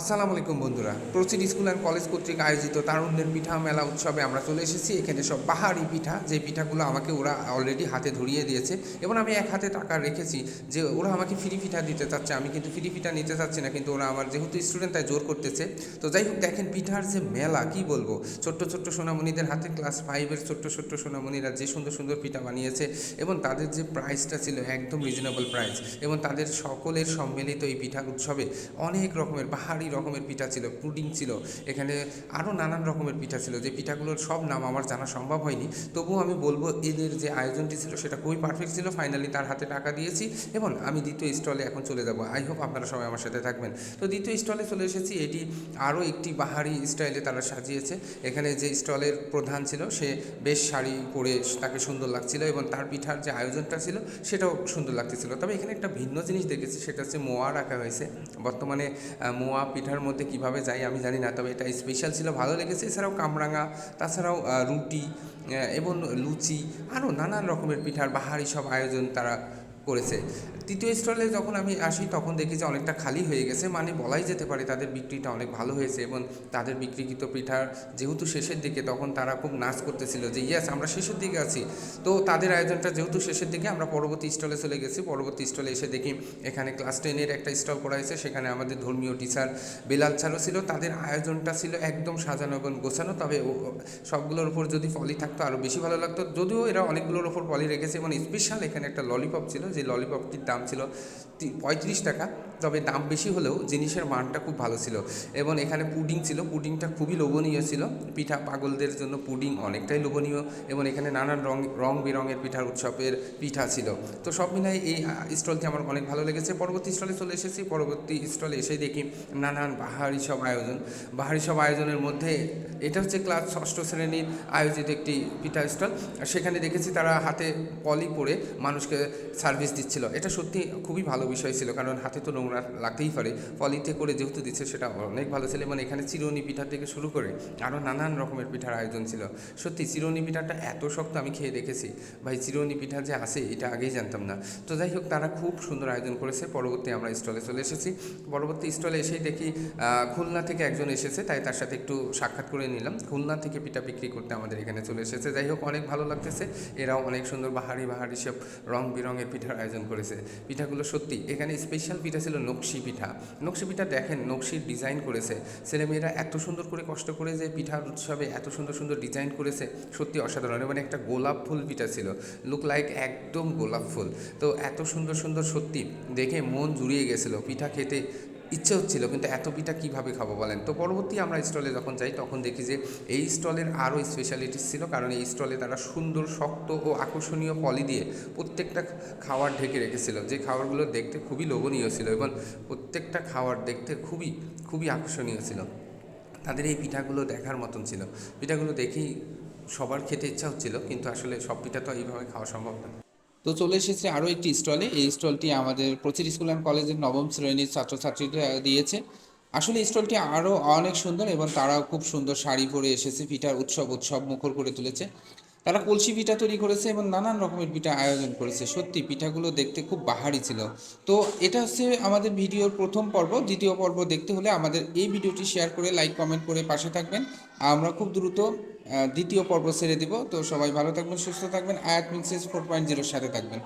আসসালামু আলাইকুম বন্ধুরা। প্রচিত স্কুল অ্যান্ড কলেজ কর্তৃক আয়োজিত তারুণ্যের পিঠা মেলা উৎসবে আমরা চলে এসেছি। এখানে সব বাহারি পিঠা, যে পিঠাগুলো আমাকে ওরা অলরেডি হাতে ধরিয়ে দিয়েছে এবং আমি এক হাতে টাকা রেখেছি যে ওরা আমাকে ফ্রি পিঠা দিতে চাচ্ছে। আমি কিন্তু ফ্রি পিঠা নিতে চাচ্ছি না, কিন্তু ওরা আমার যেহেতু স্টুডেন্ট তাই জোর করতেছে। তো যাই হোক, দেখেন পিঠার যে মেলা, কি বলব? ছোট্ট ছোট্ট সোনামণিদের হাতে ক্লাস ফাইভের ছোট্ট ছোট্ট সোনামণিরা যে সুন্দর সুন্দর পিঠা বানিয়েছে এবং তাদের যে প্রাইসটা ছিল, একদম রিজনেবল প্রাইস এবং তাদের সকলের সম্মিলিত এই পিঠা উৎসবে অনেক রকমের বাহারি রকমের পিঠা ছিল, পুডিং ছিল, এখানে আরও নানান রকমের পিঠা ছিল, যে পিঠাগুলোর সব নাম আমার জানা সম্ভব হয়নি। তবুও আমি বলব, এদের যে আয়োজনটি ছিল সেটা খুবই পারফেক্ট ছিল ফাইনালি তার হাতে টাকা দিয়েছি এবং আমি দ্বিতীয় স্টলে এখন চলে যাব। আই হোপ আপনারা সবাই আমার সাথে থাকবেন। তো দ্বিতীয় স্টলে চলে এসেছি, এটি আরও একটি বাহারি স্টাইলে তারা সাজিয়েছে। এখানে যে স্টলের প্রধান ছিল, সে বেশ শাড়ি পরে তাকে সুন্দর লাগছিল এবং তার পিঠার যে আয়োজনটা ছিল, সেটাও সুন্দর লাগতেছিল। তবে এখানে একটা ভিন্ন জিনিস দেখেছি, সেটা হচ্ছে মোয়া রাখা হয়েছে। বর্তমানে মোয়া পিঠার মধ্যে কীভাবে যায় আমি জানি না, তবে এটা স্পেশাল ছিল, ভালো লেগেছে। এছাড়াও কামরাঙা, তাছাড়াও রুটি এবং লুচি, আরও নানান রকমের পিঠার বাহারি সব আয়োজন তারা করেছে। তৃতীয় স্টলে যখন আমি আসি, তখন দেখি যে অনেকটা খালি হয়ে গেছে। মানে বলাই যেতে পারে তাদের বিক্রিটা অনেক ভালো হয়েছে এবং তাদের বিক্রিকৃত পিঠার যেহেতু শেষের দিকে তখন তারা খুব নাচ করতেছিল যে, ইয়েস, আমরা শেষের দিকে আছি। তো তাদের আয়োজনটা যেহেতু শেষের দিকে, আমরা পরবর্তী স্টলে চলে গেছি। পরবর্তী স্টলে এসে দেখি এখানে ক্লাস টেনের একটা স্টল করা হয়েছে। সেখানে আমাদের ধর্মীয় টিচার বেলাল ছাড়ও ছিল। তাদের আয়োজনটা ছিল একদম সাজানো এবং গোছানো, তবে সবগুলোর উপর যদি পলি থাকতো আরও বেশি ভালো লাগতো। যদিও এরা অনেকগুলোর ওপর পলি রেখেছে এবং স্পেশাল এখানে একটা ললিপপ ছিল যে ললিপপটির দাম ছিল পঁয়ত্রিশ টাকা। তবে দাম বেশি হলেও জিনিসের মানটা খুব ভালো ছিল। এবং এখানে পুডিং ছিল, পুডিংটা খুবই লোভনীয় ছিল। পিঠা পাগলদের জন্য পুডিং অনেকটাই লোভনীয় এবং এখানে নানান রং রং বেরঙের পিঠার উৎসবের পিঠা ছিল। তো সব মিলাই এই স্টলটি আমার অনেক ভালো লেগেছে। পরবর্তী স্টলে চলে এসেছি। পরবর্তী স্টলে এসে দেখি নানান বাহারি সব আয়োজন। বাহারি সব আয়োজনের মধ্যে এটা হচ্ছে ক্লাস ষষ্ঠ শ্রেণির আয়োজিত একটি পিঠা স্টল। সেখানে দেখেছি তারা হাতে পলি পরে মানুষকে সার্ভিস দিচ্ছিল। এটা সত্যি খুবই ভালো বিষয় ছিল, কারণ হাতে তো নোংরা লাগতেই পারে। পলিতে করে যেহেতু দিচ্ছে, সেটা অনেক ভালো ছিল। এবং এখানে চিরুনি পিঠা থেকে শুরু করে আরও নানান রকমের পিঠার আয়োজন ছিল। সত্যি, চিরুনি পিঠাটা এত শক্ত আমি খেয়ে দেখেছি। ভাই, চিরুনি পিঠা যে আছে এটা আগেই জানতাম না। তো যাই হোক, তারা খুব সুন্দর আয়োজন করেছে। পরবর্তী আমরা স্টলে চলে এসেছি। পরবর্তী স্টলে এসেই দেখি খুলনা থেকে একজন এসেছে, তাই তার সাথে একটু সাক্ষাৎ করে নিলাম। খুলনা থেকে পিঠা বিক্রি করতে আমাদের এখানে চলে এসেছে। যাই হোক, অনেক ভালো লাগতেছে। এরাও অনেক সুন্দর বাহারি বাহারি সব রং বেরঙের পিঠার আয়োজন করেছে। পিঠাগুলো সত্যি, এখানে স্পেশাল পিঠা ছিল নকশি পিঠা। নকশি পিঠা দেখেন নকশির ডিজাইন করেছে। ছেলেমেয়েরা এত সুন্দর করে কষ্ট করে যে পিঠার উৎসবে এত সুন্দর সুন্দর ডিজাইন করেছে, সত্যি অসাধারণ। মানে একটা গোলাপ ফুল পিঠা ছিল। লুক লাইক একদম গোলাপ ফুল। তো এত সুন্দর সুন্দর সত্যি দেখে মন জুড়িয়ে গেছিল। পিঠা খেতে ইচ্ছে হচ্ছিল, কিন্তু এত পিঠা কীভাবে খাব বলেন? তো পরবর্তী আমরা স্টলে যখন যাই, তখন দেখি যে এই স্টলের আরও স্পেশালিটিস ছিল, কারণ এই স্টলে তারা সুন্দর, শক্ত ও আকর্ষণীয় পলি দিয়ে প্রত্যেকটা খাওয়ার ঢেকে রেখেছিল। যে খাবারগুলো দেখতে খুবই লোভনীয় ছিল এবং প্রত্যেকটা খাওয়ার দেখতে খুবই খুবই আকর্ষণীয় ছিল। তাদের এই পিঠাগুলো দেখার মতন ছিল। পিঠাগুলো দেখেই সবার খেতে ইচ্ছা হচ্ছিল, কিন্তু আসলে সব পিঠা তো এইভাবে খাওয়া সম্ভব না। তো চলে এসেছে আরও একটি স্টলে। এই স্টলটি আমাদের প্রচির স্কুল অ্যান্ড কলেজের নবম শ্রেণির ছাত্রছাত্রীরা দিয়েছে। আসলে স্টলটি আরও অনেক সুন্দর এবং তারাও খুব সুন্দর শাড়ি পরে এসেছে পিঠার উৎসব উৎসব মুখর করে তুলেছে। তারা কলসি পিঠা তৈরি করেছে এবং নানান রকমের পিঠা আয়োজন করেছে। সত্যি, পিঠাগুলো দেখতে খুব বাহারি ছিল। তো এটা হচ্ছে আমাদের ভিডিওর প্রথম পর্ব। দ্বিতীয় পর্ব দেখতে হলে আমাদের এই ভিডিওটি শেয়ার করে লাইক কমেন্ট করে পাশে থাকবেন। আমরা খুব দ্রুত দ্বিতীয় পর্ব ছেড়ে দিব। তো সবাই ভালো থাকবেন, সুস্থ থাকবেন। আয়াত মিক্সেস ফোর পয়েন্ট জিরোর সাথে থাকবেন।